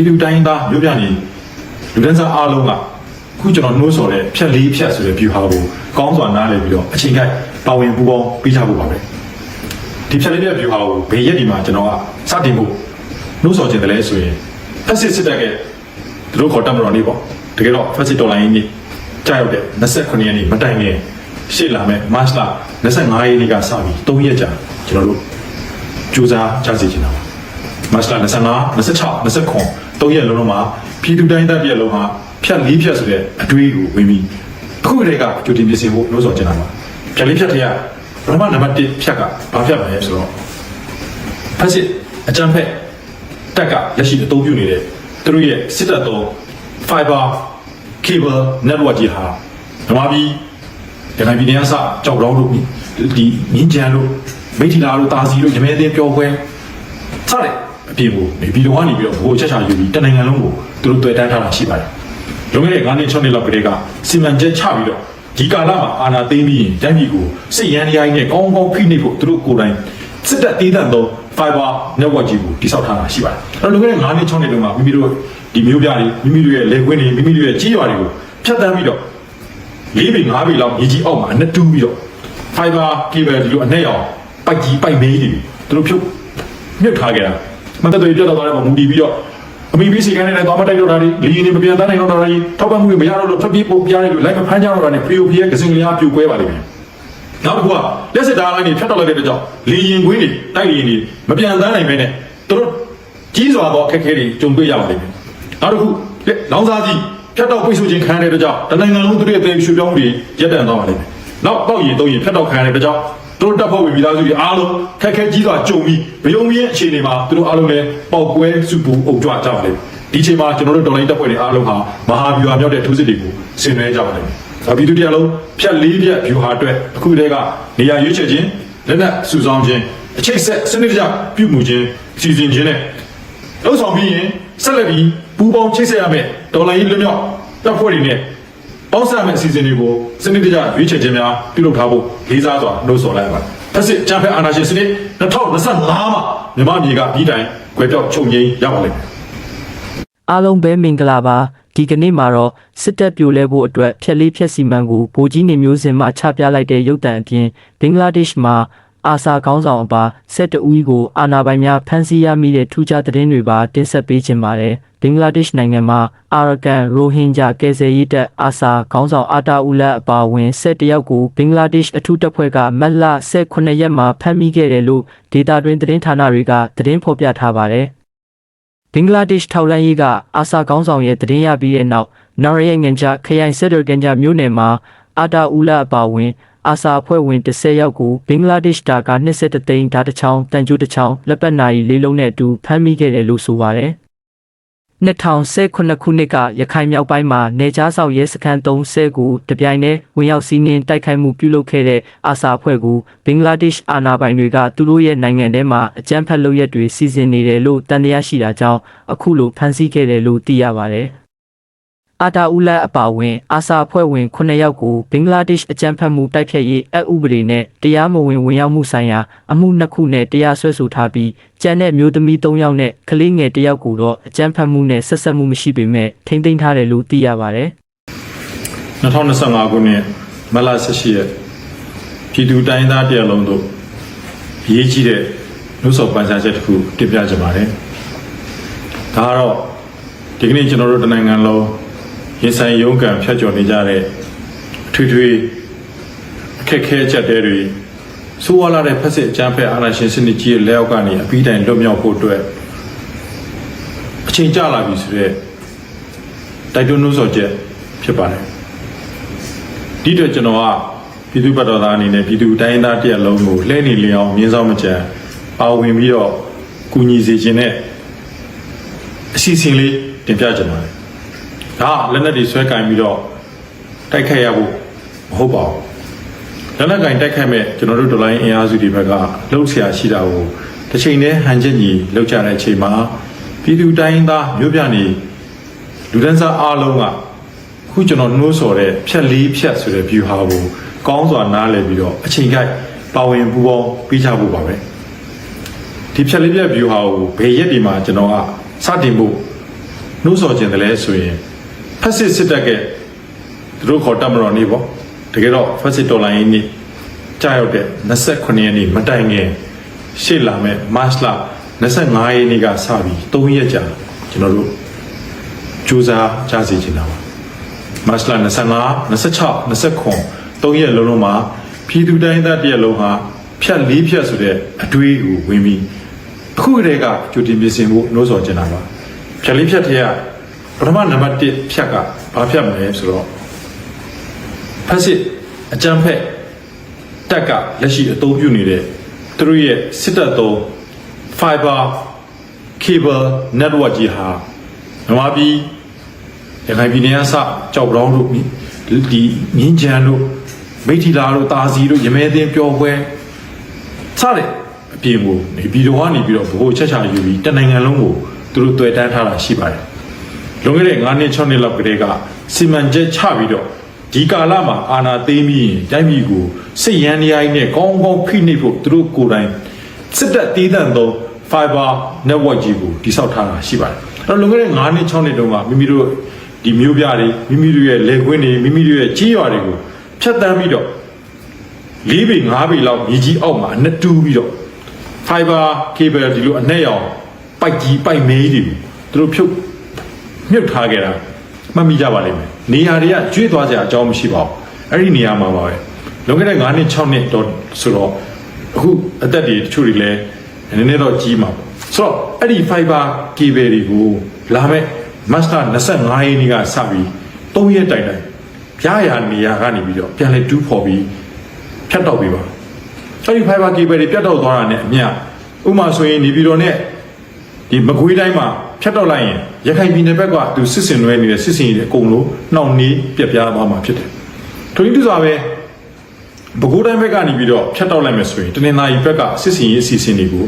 ပြည်သူတိုင်းသားမြို့ပြနေလူဒန်းစားအားလုံးကခုကျွန်တော်နှိုးဆော်တဲ့ဖြက်လေးဖြက်ဆိုတဲ့ view ဟာကိုကောင်းစွာနားလည်ပြီးတော့အချိန်ကိုက်ပါဝင်ပူးပေါင်းပေးကြဖို့ပါပဲဒီဖြက်လေးဖြက် view ဟာကိုဘေးရက်ဒီမှာကျွန်တော်ကစတင်ဖို့နှိုးဆော်ခြင်းတယ်လဲဆိုရင်ဖက်စစ်စစ်တပ်ကသူတို့ခေါ်တတ်မတော်နေပေါ့တကယ်တော့ဖက်စစ်တော်လိုင်းကြီးကြာရောက်တဲ့29ရက်နေ့မတိုင်ခင်ရှေ့လာမဲ့မတ်လ25ရက်နေ့ကစပြီး3ရက်ကြာကျွန်တော်တို့ကြိုးစားကြစီချင်တာပါမတ်လ25 26 29 3ရက်လုံးလုံးမှာပြည်သူတိုင်းတပ်ပြည်လုံးဟာဖြတ်လေးဖြတ်ဆိုတဲ့အတွေးကိုဝင်ပြီးအခုတည်းကကြိုတင်ပြင်ဆင်ဖို့လို့ဆိုချင်တာပါဖြတ်လေးဖြတ်တဲ့ကပထမနံပါတ်1ဖြတ်ကဘာဖြတ်မလဲဆိုတော့ဖက်စစ်အကြမ်းဖက်တက်ကလက်ရှိအသုံးပြုနေတဲ့သူတို့ရဲ့စစ်တပ်တော် fiber cable network ကြီးဟာမြန်မာပြည်ရခိုင်ပြည်နယ်အစကြောက်တော့လို့ဒီမြင်းကြံလို့မိထီလာလို့တာစီလို့ရမဲသေးပျော်ပွဲစတဲ့ အပြင်ကိုနေပြည်တော်ကနေပြီးတော့ဘိုးချက်ချာယူပြီးတနိုင်ငံလုံးကိုသူတို့တွေ့တန်းထားတာရှိပါတယ်။လွန်ခဲ့တဲ့9နှစ်6နှစ်လောက်ကတည်းကစီမံချက်ချပြီးတော့ဒီကာလမှာအာဏာသိမ်းပြီးရင်တိုင်းပြည်ကိုစိတ်ရန်တရားကြီးနဲ့ကောင်းကောင်းဖိနှိပ်ဖို့သူတို့ကိုယ်တိုင်စစ်တပ်တည်တံ့သော fiber network ကြီးကိုတိစောက်ထားတာရှိပါတယ်။အဲ့တော့လွန်ခဲ့တဲ့9နှစ်6နှစ်တုန်းကမိမိတို့ဒီမျိုးပြတွေမိမိတို့ရဲ့လက်ကွင်းတွေမိမိတို့ရဲ့ကြီးရွာတွေကိုဖြတ်တန်းပြီးတော့လေးပေငါးပေလောက်မြေကြီးအောက်မှာအနက်တူးပြီးတော့ fiber cable ဒီလိုအနက်ရောင်ပိုက်ကြီးပိုက်မေးတွေသူတို့ဖြုတ်မြုပ်ထားကြတာ မတ်တွေပြတ်တော့တဲ့ပုံမူတည်ပြီးတော့အမိဘီစီကနေလည်းတော့မတိုက်တော့တာတွေလီရင်တွေမပြန်တန်းနိုင်တော့တာတွေထောက်ပံ့မှုတွေမရတော့လို့ထွက်ပြေးပို့ပြားတွေလိုက်မဖမ်းကြတော့တာနဲ့ POP ရဲ့ကစင်ကလေးအားပြိုကွဲပါလိမ့်မယ်နောက်တစ်ခုကလက်စစ်သားလိုင်းတွေဖြတ်တော့လိုက်တဲ့ကြောင့်လီရင်ကွင်းတွေတိုက်လီရင်တွေမပြန်တန်းနိုင်ပဲနဲ့သူတို့ကြီးစွာသောအခက်အခဲတွေကြုံတွေ့ရပါလိမ့်မယ်နောက်တစ်ခုလောင်စာကြီးဖြတ်တော့ပိတ်ဆို့ခြင်းခံရတဲ့ကြောင့်တနိုင်ငံလုံးသူတို့ရဲ့သေရွှေ့ပြောင်းမှုတွေရပ်တန့်သွားပါလိမ့်မယ်နောက်တော့ရင်တော့ရင်ဖြတ်တော့ခံရတဲ့ကြောင့် သူတို့တပ်ဖွဲ့ဝင်မိသားစုတွေအားလုံးခက်ခဲကြီးစွာကြုံပြီးမယုံမရဲ့အခြေအနေမှာသူတို့အားလုံးလည်းပေါက်ကွဲစုပူအုပ်ကြွကြပါလိမ့်မယ်ဒီအချိန်မှာကျွန်တော်တို့တော်လိုင်းတပ်ဖွဲ့တွေအားလုံးဟာမဟာဗျူဟာမြောက်တဲ့ထိုးစစ်တွေကိုဆင်နွှဲကြပါလိမ့်မယ်။ဒါပြည်သူတရားလုံးဖြတ်လေးဖြတ်ဗျူဟာအတွက်အခုတည်းကနေရာရွေးချယ်ခြင်းလက်နက်စုဆောင်းခြင်းအချိတ်ဆက်စနစ်တကျပြုမှုခြင်းစီစဉ်ခြင်းနဲ့လှုပ်ဆောင်ပြီးရင်ဆက်လက်ပြီးပူးပေါင်းချိတ်ဆက်ရမယ်တော်လိုင်းလွတ်မြောက်တပ်ဖွဲ့တွေနဲ့ ပေါင်းစပ်မဲ့အစီအစဉ်တွေကိုစနစ်တကျရွေးချယ်ခြင်းများပြုလုပ်ထားဖို့လေးစားစွာနှိုးဆော်လိုက်ရပါတယ်။ဖက်စစ်ချမ်းဖက်အာဏာရှင်စနစ်2025မှာမြန်မာပြည်ကပြည်တိုင်ကွယ်ပြောက်ချုပ်ငြိမ်းရပါလိမ့်မယ်။အားလုံးပဲမင်္ဂလာပါဒီကနေ့မှာတော့စစ်တပ်ပြိုလဲဖို့အတွက်ဖြက်လေးဖြက်စီမံကိုဗိုလ်ကြီးနေမျိုးစင်မှချပြလိုက်တဲ့ရုပ်တံအပြင်ဘင်္ဂလားဒေ့ရှ်မှာ အာဆာခေါင်းဆောင်အပါစစ်တအူးကိုအာဏာပိုင်များဖမ်းဆီးရမိတဲ့ထူးခြားသတင်းတွေပါတင်ဆက်ပေးခြင်းပါတယ်ဘင်္ဂလားဒေ့ရှ်နိုင်ငံမှာအာရကန်ရိုဟင်ဂျာကယ်ဆယ်ရေးတပ်အာဆာခေါင်းဆောင်အာတာဦးလတ်အပါအဝင်စစ်တယောက်ကိုဘင်္ဂလားဒေ့ရှ်အထူးတပ်ဖွဲ့ကမတ်လ18ရက်မှာဖမ်းမိခဲ့တယ်လို့ဒေတာတွင်သတင်းဌာနတွေကသတင်းဖော်ပြထားပါတယ်ဘင်္ဂလားဒေ့ရှ်ထောက်လန်းရေးကအာဆာကောင်းဆောင်ရဲ့တည်င်းရပြီးတဲ့နောက်နော်ရရဲ့ငန်ချခရိုင်စစ်တော်ကန်ချမြို့နယ်မှာအာတာဦးလာအပါဝင် အာဆာအဖွဲ့ဝင်10ယောက်ကိုဘင်္ဂလားဒေ့ရှ်တာက23သိန်းဓာတ်တစ်ချောင်းတန်ကျိုးတစ်ချောင်းလက်ပတ်နာရီလေးလုံးနဲ့အတူဖမ်းမိခဲ့တယ်လို့ဆိုပါတယ်2019ခုနှစ်ကရခိုင်မြောက်ပိုင်းမှာနေကြားဆောက်ရဲစခန်း30ကိုတပြိုင်တည်းဝင်ရောက်စီးနင်းတိုက်ခိုက်မှုပြုလုပ်ခဲ့တဲ့အာဆာအဖွဲ့ကိုဘင်္ဂလားဒေ့ရှ်အာဏာပိုင်တွေကသူတို့ရဲ့နိုင်ငံထဲမှာအကြမ်းဖက်လုပ်ရက်တွေစီစဉ်နေတယ်လို့တန်တရားရှိတာကြောင့်အခုလိုဖမ်းဆီးခဲ့တယ်လို့သိရပါတယ်။ အာတာဦးလတ်အပါအဝင်အာဆာအဖွဲ့ဝင်9ယောက်ကိုဘင်္ဂလားဒေ့ရှ်အကြမ်းဖက်မှုတိုက်ဖျက်ရေးအဥပဒေနဲ့တရားမဝင်ဝင်ရောက်မှုဆိုင်ရာအမှုနှစ်ခုနဲ့တရားစွဲဆိုထားပြီးကျန်တဲ့မျိုးသမီး3ယောက်နဲ့ကလေးငယ်1ယောက်ကိုတော့အကြမ်းဖက်မှုနဲ့ဆက်ဆက်မှုမရှိပေမဲ့ထိမ့်သိမ်းထားတယ်လို့သိရပါတယ်။2025ခုနှစ်မတ်လ18ရက်ပြည်သူတိုင်းသားတရားလုံးတို့ရေးကြီးတဲ့နှုတ်ဆော်ပန်ဆာချက်တစ်ခုတင်ပြကြပါတယ်။ဒါကတော့ဒီကနေ့ကျွန်တော်တို့တနိုင်ငံလုံး ရင်ဆိုင်ရုန်းကန်ဖျက်ကျော်နေကြတဲ့အထွေထွေအခက်အခဲချက်တဲတွေဆိုးဝါးလာတဲ့ဖက်စစ်အကြမ်းဖက်အာဏာရှင်စနစ်ကြီးရဲ့လက်အောက်ကနေအပြီးတိုင်လွတ်မြောက်ဖို့အတွက်အချိန်ကြာလာပြီဆိုတော့တိုက်တွန်းနှုတ်ဆော်ချက်ဖြစ်ပါတယ်။ဒီအတွက်ကျွန်တော်ကပြည်သူ့ဘက်တော်သားအနေနဲ့ပြည်သူတိုင်းသားတရက်လုံးကိုလှည့်နေလျောင်းမြင်းဆောင်မကြံပါဝင်ပြီးတော့ကူညီစေခြင်းနဲ့အစီအစဉ်လေးတင်ပြကြပါတယ်။ ဒါကလက်နက်တွေဆွဲကင်ပြီးတော့တိုက်ခိုက်ရဖို့မဟုတ်ပါဘူး။လက်နက်ကင်တိုက်ခိုက်မဲ့ကျွန်တော်တို့ဒလိုင်းအင်အားစုတွေဘက်ကလှုပ်ရှားရှိတာကိုတစ်ချိန်နဲ့ဟန်ချက်ညီလှုပ်ကြတဲ့အချိန်မှာပြည်သူတိုင်းသားမျိုးပြနေလူဒန်းစားအားလုံးကခုကျွန်တော်နှိုးဆော်တဲ့ဖြက်လေးဖြက်ဆိုတဲ့ view ဟာကိုကောင်းစွာနားလည်ပြီးတော့အချိန်ကိုက်ပါဝင်ပူပေါင်းပေးချဖို့ပါပဲဒီဖြက်လေးဖြက် view ဟာကိုဘယ်ရက်ဒီမှာကျွန်တော်ကစတင်ဖို့နှိုးဆော်ခြင်းတယ်လဲဆိုရင် ဖက်စစ်စစ်တပ်ကသူတို့ခေါ်တပ်မတော်နေပေါ့တကယ်တော့ဖက်စစ်တော်လိုင်းရေးနေ့ကြာရောက်တဲ့29ရက်နေ့မတိုင်ခင်ရှေ့လာမဲ့မတ်လ25ရက်နေ့ကစပြီး3ရက်ကြာကျွန်တော်တို့စူးစမ်းကြစီချင်တာပါမတ်လ25 26 29သုံးရက်လုံးလုံးမှာပြည်သူတိုင်းသားတစ်ရက်လုံးဟာဖြတ်လေးဖြတ်ဆိုတဲ့အတွေးကိုဝင်ပြီးအခုတည်းကကြိုတင်ပြင်ဆင်ဖို့နှိုးဆော်ချင်တာပါဖြတ်လေးဖြတ်တဲ့က ပထမနံပါတ်1ဖြတ်ကဘာဖြတ်မလဲဆိုတော့ဖက်စစ်အကြမ်းဖက်တက်ကလက်ရှိအသုံးပြုနေတဲ့သူတို့ရဲ့စစ်တပ်သုံး fiber cable network ကြီးဟာမြန်မာပြည်ရခိုင်ပြည်နယ်ကစကြောက်ပတောင်းတို့ဒီမြင်းချံတို့မိထီလာတို့တာစီတို့ရမဲသိန်းပျော်ပွဲစတဲ့အပြင်ကိုနေပြည်တော်ကနေပြီးတော့ဘိုးချက်ချယူပြီးတနိုင်ငံလုံးကိုသူတို့တွေ့တန်းထားတာရှိပါတယ် လွန်ခဲ့တဲ့9နှစ်6နှစ်လောက်ကတည်းကစီမံချက်ချပြီးတော့ဒီကာလမှာအာနာသိမ်းပြီးရင်တိုင်းပြည်ကိုစစ်ရန်နေရိုင်းနဲ့ကောင်းကောင်းဖိနှိပ်ဖို့သူတို့ကိုယ်တိုင်စစ်တပ်တီးတန့်သော fiber network ကြီးကိုတိစောက်ထားတာရှိပါတယ်အဲ့တော့လွန်ခဲ့တဲ့9နှစ်6နှစ်တုန်းကမိမိတို့ဒီမျိုးပြတွေမိမိတို့ရဲ့လေခွင်းတွေမိမိတို့ရဲ့ကြီးရွာတွေကိုဖြတ်တန်းပြီးတော့၄ပေ၅ပေလောက်မြေကြီးအောက်မှာအနှစ်တူးပြီးတော့ fiber cable ဒီလိုအနဲ့ရောင်ပိုက်ကြီးပိုက်မဲကြီးတွေကိုသူတို့ဖြုတ် မြုပ်ထားခဲ့တာမှတ်မိကြပါလိမ့်မယ်နေရာတွေကကျွေးသွားစရာအကြောင်းမရှိပါဘူးအဲ့ဒီနေရာမှာပါပဲလွန်ခဲ့တဲ့9နှစ်6နှစ်တော့ဆိုတော့အခုအသက်တွေတချို့တွေလည်းနည်းနည်းတော့ကြီးမှာပေါ့ဆိုတော့အဲ့ဒီ fiber cable တွေကိုလာမဲ့မတ်လ25ရက်နေ့ကစပြီး3ရက်တိုင်တိုင်ရရနေရာကနေပြီးတော့ပြန်လဲတူးဖော်ပြီးဖြတ်တော့ပြီးပါအဲ့ဒီ fiber cable တွေပြတ်တော့သွားတာနဲ့အမျှဥမာဆိုရင်နေပြည်တော်နဲ့ ဒီမကွေးတိုင်းမှာဖြတ်တော့လိုက်ရင်ရခိုင်ပြည်နယ်ဘက်ကသူစစ်စင်လွဲနေတဲ့စစ်စင်ကြီးတွေအကုန်လုံးနှောင့်နှေးပြက်ပြားသွားမှာဖြစ်တယ်ထို့တူစွာပဲပဲခူးတိုင်းဘက်ကနေပြီးတော့ဖြတ်တော့လိုက်မယ်ဆိုရင်တနင်္သာရီဘက်ကစစ်စင်ရေးအစီအစဉ်တွေကို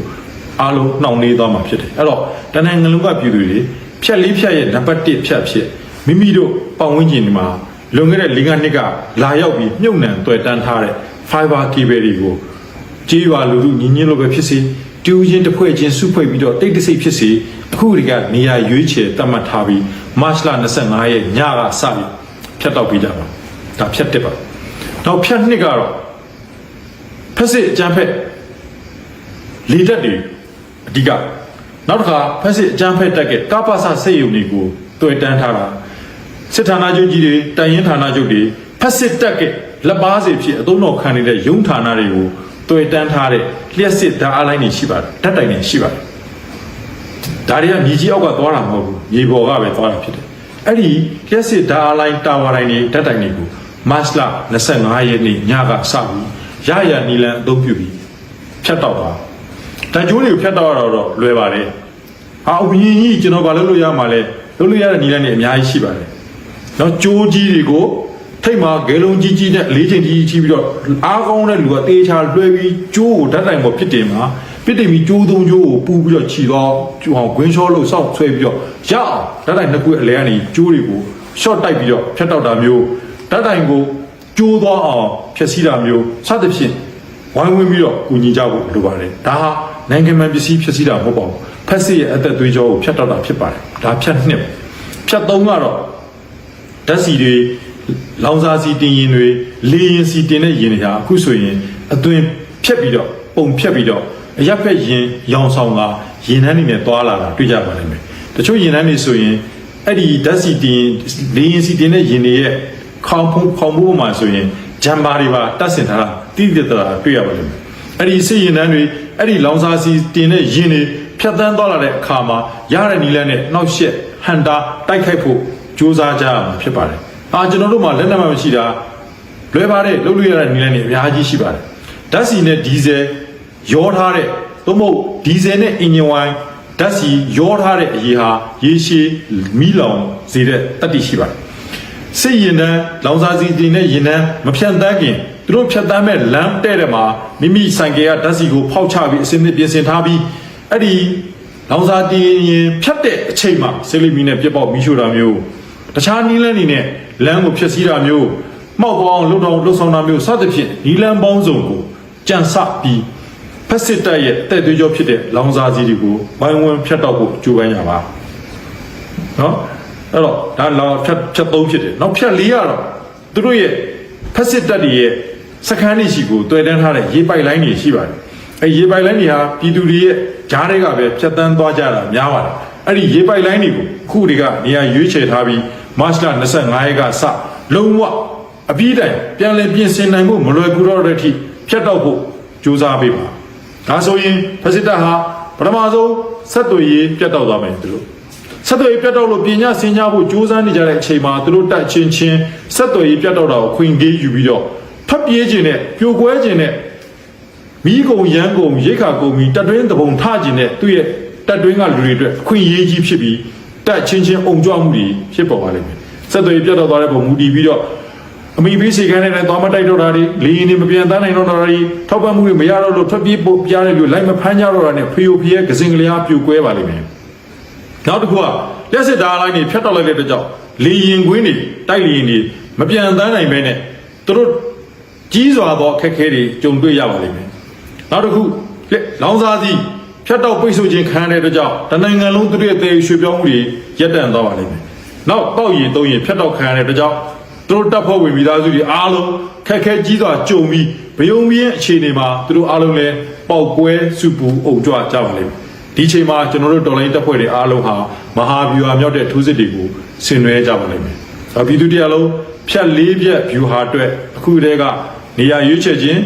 အားလုံးနှောင့်နှေးသွားမှာဖြစ်တယ်အဲ့တော့တနင်္ဂနွေလုံးကပြည်သူတွေဖြတ်လေးဖြတ်ရဲ့နံပါတ်1ဖြတ်ဖြစ်မိမိတို့ပတ်ဝန်းကျင်ဒီမှာလွန်ခဲ့တဲ့၄၅နှစ်ကလာရောက်ပြီးမြုပ်နှံတွေ့တန်းထားတဲ့ fiber cable တွေကိုကြေးရွာလူလူညီညွတ်လို့ပဲဖြစ်စေ တူးချင်းတစ်ဖွဲ့ချင်းစုဖွဲ့ပြီးတော့တိတ်တဆိတ်ဖြစ်စေအခုဒီကနေရာရွေးချယ်တတ်မှတ်ထားပြီးမတ်လ25ရက်ညကစပြီးဖြတ်တော့ပြီးကြပါဒါဖြတ်တစ်ပါနောက်ဖြတ်နှစ်ကတော့ဖက်စစ်အကြမ်းဖက်လေတက်တွေအဓိကနောက်တစ်ခါဖက်စစ်အကြမ်းဖက်တက်ကကပ္ပစစိတ်ယုံတွေကိုတွေ့တန်းထားတာစစ်ဌာနချုပ်ကြီးတွေတိုင်ရင်ဌာနချုပ်တွေဖက်စစ်တက်ကလက်ပါစီဖြစ်အသုံးတော်ခံနေတဲ့ယုံဌာနတွေကို တွေ့တန်းထားတဲ့လျှက်စစ်ဓာတ်အားလိုင်းတွေရှိပါတယ်ဓာတ်တိုင်တွေရှိပါတယ်ဒါတွေကမြေကြီးအောက်ကသွားတာမဟုတ်ဘူးမြေပေါ်ကပဲသွားတာဖြစ်တယ်အဲ့ဒီလျှက်စစ်ဓာတ်အားလိုင်းတာဝါတိုင်းတွေဓာတ်တိုင်တွေကိုမတ်လ25ရက်နေ့ညကစပြီးရရနီလန်အသုံးပြုပြီးဖြတ်တော့ပါဓာတ်ကြိုးတွေကိုဖြတ်တော့တော့လွယ်ပါတယ်ဟာအဝင်းကြီးကျွန်တော်ဘာလုပ်လို့ရမှာလဲလုပ်လို့ရတဲ့နီလန်တွေအများကြီးရှိပါတယ်နော်ကြိုးကြီးတွေကို ထိတ်မှာဂဲလုံးကြီးကြီးနဲ့လေးချိန်ကြီးကြီးပြီးတော့အားကောင်းတဲ့လူကတေးချလွှဲပြီးကျိုးကိုဓာတ်တိုင်ပေါ်ဖြစ်တင်မှာဖြစ်တင်ပြီးကျိုးသုံးကျိုးကိုပူပြီးတော့ခြီတော့ကျိုးအောင်ဂွင်းချောလို့စောက်ဆွဲပြီးတော့ရအောင်ဓာတ်တိုင်နှစ်ခုအလဲကနေကျိုးတွေကို short တိုက်ပြီးတော့ဖြတ်တောက်တာမျိုးဓာတ်တိုင်ကိုကျိုးသွားအောင်ဖြည့်ဆည်းတာမျိုးစသဖြင့်ဝိုင်းဝန်းပြီးတော့ကူညီကြဖို့လိုပါတယ်ဒါဟာနိုင်ငံမှန်ပစ္စည်းဖြည့်ဆည်းတာမဟုတ်ပါဘူးဖက်စစ်ရဲ့အသက်သွေးကြောကိုဖြတ်တောက်တာဖြစ်ပါတယ်ဒါဖြတ်နှစ်ဖြတ်သုံးကတော့ဓာတ်စီတွေ လောင်စာစီတင်ရင်တွေလေရင်စီတင်တဲ့ရင်တွေဟာအခုဆိုရင်အသွင်ဖြက်ပြီးတော့ပုံဖြက်ပြီးတော့အရက်ဖက်ရင်ရောင်ဆောင်ကရင်နှန်းတွေနဲ့တွာလာတာတွေ့ကြပါလိမ့်မယ်တချို့ရင်နှန်းတွေဆိုရင်အဲ့ဒီဓာတ်စီတင်လေရင်စီတင်တဲ့ရင်တွေရဲ့ခေါင်းဖုံးခေါင်းမိုးမှာဆိုရင်ဂျမ်ဘာတွေပါတတ်ဆင်ထားတာတိတိတတာတွေ့ရပါလိမ့်မယ်အဲ့ဒီစစ်ရင်နှန်းတွေအဲ့ဒီလောင်စာစီတင်တဲ့ရင်တွေဖြတ်တန်းသွားလာတဲ့အခါမှာရတဲ့နီလန်းနဲ့နှောက်ရှက်ဟန်တာတိုက်ခိုက်ဖို့စူးစမ်းကြရမှာဖြစ်ပါတယ်။ အာကျွန်တော်တို့မှာလက်နက်မှမရှိတာလွယ်ပါတယ်လုပ်လို့ရတဲ့နည်းလမ်းတွေအများကြီးရှိပါတယ်။ဓာတ်ဆီနဲ့ဒီဇယ်ရောထားတဲ့သို့မဟုတ်ဒီဇယ်နဲ့အင်ဂျင်ဝိုင်းဓာတ်ဆီရောထားတဲ့အရေးဟာရေရှည်မီးလောင်စေတဲ့တတိရှိပါတယ်။စစ်ရင်တန်းလောင်စာစီတင်တဲ့ရင်တန်းမဖြတ်တန်းခင်သူတို့ဖြတ်တန်းမဲ့လမ်းတဲ့တဲ့မှာမိမိဆိုင်ကယ်ကဓာတ်ဆီကိုဖောက်ချပြီးအစင်းသစ်ပြင်ဆင်ထားပြီးအဲ့ဒီလောင်စာတင်ရင်ဖြတ်တဲ့အချိန်မှာဆေးလိမီနဲ့ပြက်ပေါက်မီးရှို့တာမျိုးတခြားနီးလန်းနေနဲ့ လမ်းကိုဖျက်ဆီးတာမျိုးမှောက်သွားအောင်လှုပ်တော့လှုပ်ဆောင်တာမျိုးစသဖြင့်နီးလန်းပေါင်းစုံကိုကြံစပြီးဖက်စစ်တပ်ရဲ့တဲ့သွေးကြောဖြစ်တဲ့လောင်စာစီတွေကိုဝိုင်းဝန်းဖျက်တော့ဖို့ကြိုးပမ်းကြပါနော်အဲ့တော့ဒါလာဖြတ်ဖြတ်သုံးဖြစ်တယ်နောက်ဖြတ်လေးကတော့သူတို့ရဲ့ဖက်စစ်တပ်တွေရဲ့စခန်းတွေရှိကိုတွေ့တန်းထားတဲ့ရေပိုက်လိုင်းတွေရှိပါတယ်အဲရေပိုက်လိုင်းတွေဟာပြည်သူတွေရဲ့ဂျားတွေကပဲဖြတ်တန်းသွားကြတာများပါတယ်အဲ့ဒီရေပိုက်လိုင်းတွေကိုခုတွေကနေရာရွေးချယ်ထားပြီး မတ်လ25ရက်ကစလုံးဝအပြီးတိုင်ပြန်လည်ပြင်ဆင်နိုင်ဖို့မလွယ်ကူတော့တဲ့အထိဖြတ်တော့ဖို့ကြိုးစားပေးပါဒါဆိုရင်ဖက်စစ်တပ်ဟာပထမဆုံးဆက်သွယ်ရေးပြတ်တောက်သွားမယ်သူတို့ဆက်သွယ်ရေးပြတ်တောက်လို့ပညာဆင်ကြားဖို့ကြိုးစားနေကြတဲ့အချိန်မှာသူတို့တက်ချင်းချင်းဆက်သွယ်ရေးပြတ်တောက်တာကိုခွင့်ကြီးယူပြီးတော့ဖတ်ပြေးခြင်းနဲ့ပြိုကွဲခြင်းနဲ့မိကုံရန်ကုံရိတ်ခါကုံပြီးတက်တွင်းတပုံထခြင်းနဲ့သူ့ရဲ့တက်တွင်းကလူတွေအတွက်အခွင့်အရေးကြီးဖြစ်ပြီး တက်ချင်းချင်းအုံကြွမှုတွေဖြစ်ပေါ်ပါလိမ့်မယ်ဆက်သွယ်ရေးပြတ်တောက်သွားတဲ့ပုံမူတည်ပြီးတော့အမိပေးစီကန်းနဲ့လည်းသွားမတိုက်တော့တာတွေလေရင်တွေမပြန်တန်းနိုင်တော့တာတွေထောက်ပံ့မှုတွေမရတော့လို့ထွက်ပြေးပို့ပြားတဲ့လူလိုက်မဖမ်းကြတော့တာနဲ့ဖီယိုဖီရဲ့ကစင်ကလေးအားပြိုကွဲပါလိမ့်မယ်နောက်တစ်ခုကလက်စစ်ဓာတ်လိုင်းတွေဖြတ်တောက်လိုက်တဲ့အတွက်ကြောင့်လေရင်ကွင်းတွေတိုက်လေရင်တွေမပြန်တန်းနိုင်ပဲနဲ့သူတို့ကြီးစွာသောအခက်အခဲတွေကြုံတွေ့ရပါလိမ့်မယ်။နောက်တစ်ခုလက်လောင်စာစီ ဖြတ်တောက်ပိတ်ဆို့ခြင်းခံရတဲ့အတွက်ကြောင့်တနိုင်ငံလုံးသူတို့ရဲ့တေရွှေပြောင်းမှုတွေရပ်တန့်သွားပါလိမ့်မယ်။နောက်တောက်ရင်သုံးရင်ဖြတ်တောက်ခံရတဲ့အတွက်ကြောင့်သူတို့တပ်ဖွဲ့ဝင်မိသားစုတွေအားလုံးခက်ခဲကြီးစွာကြုံပြီးဗယုံမင်းအခြေအနေမှာသူတို့အားလုံးလည်းပေါက်ကွဲစုပူအုံကြွကြပါလိမ့်မယ်။ဒီချိန်မှာကျွန်တော်တို့တော်လိုင်းတပ်ဖွဲ့တွေအားလုံးဟာမဟာဗျူဟာမြောက်တဲ့ထိုးစစ်တွေကိုဆင်နွှဲကြပါလိမ့်မယ်။အပြည်သူတရားလုံးဖြတ်လေးပြက်ဗျူဟာအတွက်အခုတည်းကနေရာရွေးချယ်ခြင်း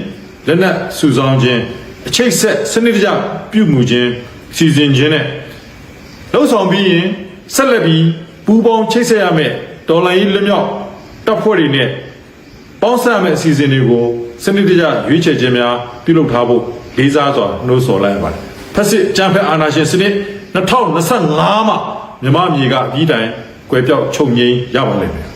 လက်နက်စုဆောင်းခြင်း အချိတ်ဆက်စနစ်တကျပြုမှုခြင်းစီစဉ်ခြင်းနဲ့လှုပ်ဆောင်ပြီးရင်ဆက်လက်ပြီးပူးပေါင်းချိတ်ဆက်ရမယ်တော်လိုင်းလွတ်မြောက်တပ်ဖွဲ့တွေနဲ့ပေါင်းစပ်ရမယ့်အစီအစဉ်တွေကိုစနစ်တကျရွေးချယ်ခြင်းများပြုလုပ်ထားဖို့လေးစားစွာနှိုးဆော်လိုက်ရပါတယ်။ဖက်စစ်ကြံဖက်အာဏာရှင်စနစ်2025မှာမြမအမြေကအပြီးတိုင်ကွယ်ပြောက်ချုပ်ငိမ့်ရပါလိမ့်မယ်